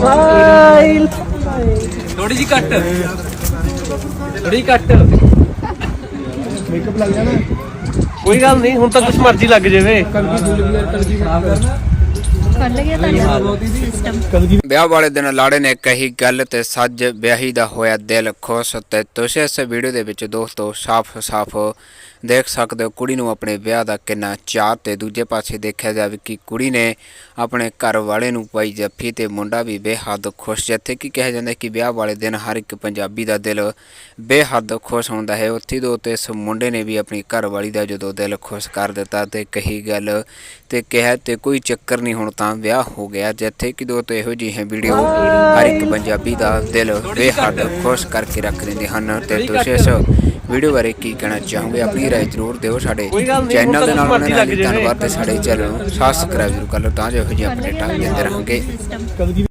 Smile ਥੋੜੀ ਜੀ ਕੱਟ ਥੋੜੀ ਕੱਟ ਮੇਕਅਪ ਲੱਗ ਜਾਣਾ। ਕੋਈ ਗੱਲ ਨਹੀਂ ਹੁਣ ਤਾਂ ਕੁਛ ਮਰਜ਼ੀ ਲੱਗ ਜਾਵੇ। ਕਲਗੀ ਫੁੱਲ ਵੀ ਯਾਰ ਕਲਗੀ ਖੁੱਲ ਗਿਆ ਤੁਹਾਡਾ ਸਿਸਟਮ ਕਲਗੀ ਵਿਆਹ ਵਾਲੇ ਦਿਨ ਲਾੜੇ ਨੇ ਕਹੀ ਗੱਲ ਤੇ ਸੱਜ ਵਿਆਹੀ ਦਾ ਹੋਇਆ ਦਿਲ ਖੁਸ਼ ਤੇ ਤੁਸੀਂ ਇਸ ਵੀਡੀਓ ਦੇ ਵਿੱਚ ਦੋਸਤੋ ਸਾਫ਼-ਸਾਫ਼ ਦੇਖ ਸਕਦੇ ਹੋ। ਕੁੜੀ ਨੂੰ ਆਪਣੇ ਵਿਆਹ ਦਾ ਕਿੰਨਾ ਚਾਅ ਤੇ ਦੂਜੇ ਪਾਸੇ ਦੇਖਿਆ ਜਾਵੇ ਕਿ ਕੁੜੀ ਨੇ ਆਪਣੇ ਘਰ ਵਾਲੇ ਨੂੰ ਪਾਈ ਜੱਫੀ ਤੇ ਮੁੰਡਾ ਵੀ ਬੇਹੱਦ ਖੁਸ਼। ਜਿੱਥੇ ਕਿ ਕਿਹਾ ਜਾਂਦਾ ਕਿ ਵਿਆਹ ਵਾਲੇ ਦਿਨ ਹਰ ਇੱਕ ਪੰਜਾਬੀ ਦਾ ਦਿਲ ਬੇਹੱਦ ਖੁਸ਼ ਹੁੰਦਾ ਹੈ। ਉੱਥੇ ਦੋ ਤੇ ਇਸ ਮੁੰਡੇ ਨੇ ਵੀ ਆਪਣੀ ਘਰ ਵਾਲੀ ਦਾ ਜਦੋਂ ਦਿਲ ਖੁਸ਼ ਕਰ ਦਿੱਤਾ ਤੇ ਕਹੀ ਗੱਲ ਤੇ ਕਿਹਾ ਤੇ ਕੋਈ ਚੱਕਰ ਨਹੀਂ ਹੁਣ ਤਾਂ ਵਿਆਹ ਹੋ ਗਿਆ ਜਿੱਥੇ ਕਿ ਦੋ ਤੇ ਇਹੋ ਜਿਹੀ ਵੀਡੀਓ ਹਰ ਇੱਕ ਪੰਜਾਬੀ ਦਾ ਦਿਲ ਬੇਹੱਦ ਖੁਸ਼ ਕਰਕੇ ਰੱਖ ਦਿੰਦੇ ਹਨ। ਤੇ ਤੁਸੀਂ ਇਸ ਵੀਡੀਓ ਬਾਰੇ ਕੀ ਕਹਿਣਾ ਚਾਹੋਗੇ? ਆਪਣੀ ਰਾਏ ਜ਼ਰੂਰ ਦਿਓ ਸਾਡੇ ਚੈਨਲ ਦੇ ਨਾਲ ਬਣਨ ਲਈ। ਧੰਨਵਾਦ ਤੇ ਸਾਡੇ ਚੈਨਲ ਨੂੰ ਸਬਸਕ੍ਰਾਈਬ ਜ਼ਰੂਰ ਕਰ ਲਓ ਤਾਂ ਜੋ ਇਹੋ ਜਿਹੇ ਅਪਡੇਟਾਂ ਦਿੰਦੇ ਰਹਾਂਗੇ